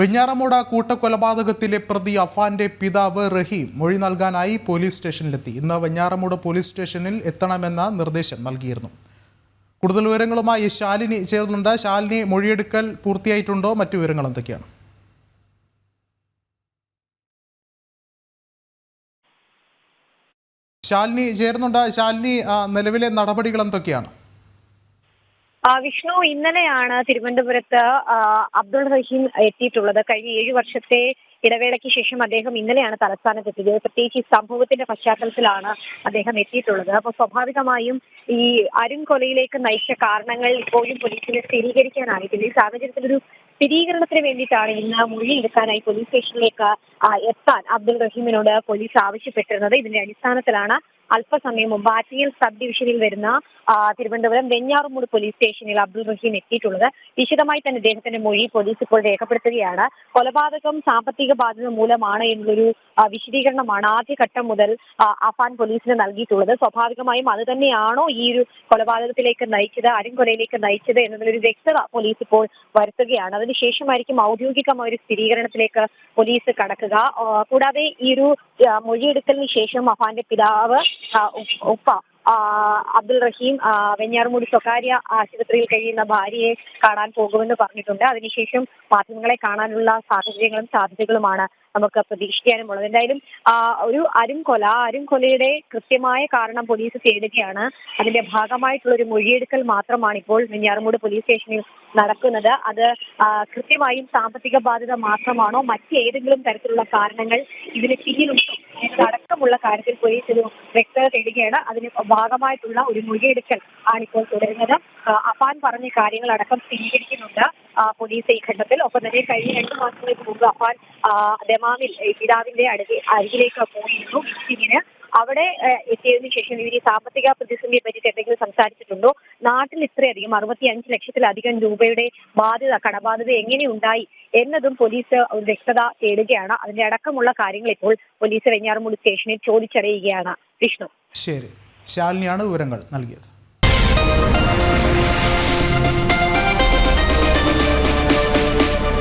വെഞ്ഞാറമൂട് കൂട്ടക്കൊലപാതകത്തിലെ പ്രതി അഫാന്റെ പിതാവ് റഹീം മൊഴി നൽകാനായി പോലീസ് സ്റ്റേഷനിലെത്തി. ഇന്ന് വെഞ്ഞാറമൂട് പോലീസ് സ്റ്റേഷനിൽ എത്തണമെന്ന നിർദ്ദേശം നൽകിയിരുന്നു. കൂടുതൽ വിവരങ്ങളുമായി ശാലിനി ചേർന്നുണ്ട്. ശാലിനി മൊഴിയെടുക്കൽ പൂർത്തിയായിട്ടുണ്ടോ? മറ്റു വിവരങ്ങൾ എന്തൊക്കെയാണ്? ശാലിനി ചേർന്നുണ്ട്. ശാലിനി നിലവിലെ നടപടികൾ എന്തൊക്കെയാണ്? വിഷ്ണു ഇന്നലെയാണ് തിരുവനന്തപുരത്ത് അബ്ദുൾ റഹീം എത്തിയിട്ടുള്ളത്. കഴിഞ്ഞ ഏഴു വർഷത്തെ ഇടവേളയ്ക്ക് ശേഷം അദ്ദേഹം ഇന്നലെയാണ് തലസ്ഥാനത്ത് എത്തിയത് പ്രത്യേകിച്ച് ഈ സംഭവത്തിന്റെ പശ്ചാത്തലത്തിലാണ് അദ്ദേഹം എത്തിയിട്ടുള്ളത്. അപ്പൊ സ്വാഭാവികമായും ഈ അരുൺ കൊലയിലേക്ക് നയിച്ച കാരണങ്ങൾ ഇപ്പോഴും പോലീസിന് സ്ഥിരീകരിക്കാനായിട്ടില്ല. ഈ സാഹചര്യത്തിൽ ഒരു സ്ഥിരീകരണത്തിന് വേണ്ടിയിട്ടാണ് ഇന്ന് മൊഴി എടുക്കാനായി പോലീസ് സ്റ്റേഷനിലേക്ക് എത്താൻ അബ്ദുൾ റഹീമിനോട് പോലീസ് ആവശ്യപ്പെട്ടിരുന്നത്. ഇതിന്റെ അടിസ്ഥാനത്തിലാണ് അല്പസമയം മുമ്പ് ആറ്റിങ്ങൽ സബ് ഡിവിഷനിൽ വരുന്ന തിരുവനന്തപുരം വെഞ്ഞാറുമൂട് പോലീസ് സ്റ്റേഷനിൽ അബ്ദുൾ റഹീം എത്തിയിട്ടുള്ളത്. വിശദമായി തന്നെ അദ്ദേഹത്തിന്റെ മൊഴി പോലീസ് ഇപ്പോൾ രേഖപ്പെടുത്തുകയാണ്. കൊലപാതകം സാമ്പത്തിക ബാധ്യത മൂലമാണ് എന്നുള്ളൊരു വിശദീകരണമാണ് ആദ്യഘട്ടം മുതൽ അഫാൻ പോലീസിന് നൽകിയിട്ടുള്ളത്. സ്വാഭാവികമായും അത് തന്നെയാണോ ഈ ഒരു കൊലപാതകത്തിലേക്ക് നയിച്ചത് അരുംകൊലയിലേക്ക് നയിച്ചത് എന്നതിലൊരു വ്യക്തത പോലീസ് ഇപ്പോൾ വരുത്തുകയാണ്. അതിനുശേഷമായിരിക്കും ഔദ്യോഗികമായ ഒരു സ്ഥിരീകരണത്തിലേക്ക് പോലീസ് കടക്കുക. കൂടാതെ ഈ ഒരു മൊഴിയെടുക്കലിന് ശേഷം അഫാന്റെ പിതാവ് ആ, അബ്ദുൾ റഹീം വെഞ്ഞാറുമൂടി സ്വകാര്യ ആശുപത്രിയിൽ കഴിയുന്ന ഭാര്യയെ കാണാൻ പോകുമെന്ന് പറഞ്ഞിട്ടുണ്ട്. അതിനുശേഷം മാധ്യമങ്ങളെ കാണാനുള്ള സാഹചര്യങ്ങളും സാധ്യതകളുമാണ് നമുക്ക് പ്രതീക്ഷിക്കാനുമുള്ളത് എന്തായാലും ഒരു അരും കൊല ആ അരും കൊലയുടെ കൃത്യമായ കാരണം പോലീസ് തേടുകയാണ് അതിന്റെ ഭാഗമായിട്ടുള്ള ഒരു മൊഴിയെടുക്കൽ മാത്രമാണ് ഇപ്പോൾ വെഞ്ഞാറുമൂട് പോലീസ് സ്റ്റേഷനിൽ നടക്കുന്നത്. അത് കൃത്യമായും സാമ്പത്തിക ബാധ്യത മാത്രമാണോ? മറ്റേതെങ്കിലും തരത്തിലുള്ള കാരണങ്ങൾ ഇതിന് പിന്നിലുണ്ടോ? അടക്കമുള്ള കാര്യത്തിൽ പോലീസ് ഒരു വ്യക്തത തേടുകയാണ്. അതിന് ഭാഗമായിട്ടുള്ള ഒരു മൊഴിയെടുക്കൽ ആണിപ്പോൾ തുടരുന്നത്. അപ്പാൻ പറഞ്ഞ കാര്യങ്ങൾ അടക്കം സ്ഥിരീകരിക്കുന്നുണ്ട്. പോലീസ് ഈ ഘട്ടത്തിൽ ഒപ്പം തന്നെ കഴിഞ്ഞ രണ്ടു മാസങ്ങൾക്ക് മുമ്പ് അഫാൻ ദമാമിൽ പിതാവിന്റെ അടുത്ത് അരികിലേക്ക് പോയിരുന്നു. സിംഗിന് അവിടെ എത്തിയതിനു ശേഷം ഇവർ ഈ സാമ്പത്തിക പ്രതിസന്ധിയെ പറ്റി എന്തെങ്കിലും സംസാരിച്ചിട്ടുണ്ടോ? നാട്ടിൽ ഇത്രയധികം അറുപത്തി അഞ്ച് ലക്ഷത്തിലധികം രൂപയുടെ ബാധ്യത കടബാധ്യത എങ്ങനെയുണ്ടായി എന്നതും പോലീസ് ഒരു വ്യക്തത തേടുകയാണ്. അതിന്റെ അടക്കമുള്ള കാര്യങ്ങൾ ഇപ്പോൾ പോലീസ് വെഞ്ഞാറമൂട് സ്റ്റേഷനിൽ ചോദിച്ചറിയുകയാണ്. വിഷ്ണു. ശരി. ശാലിനിയാണ് വിവരങ്ങൾ നൽകിയത്.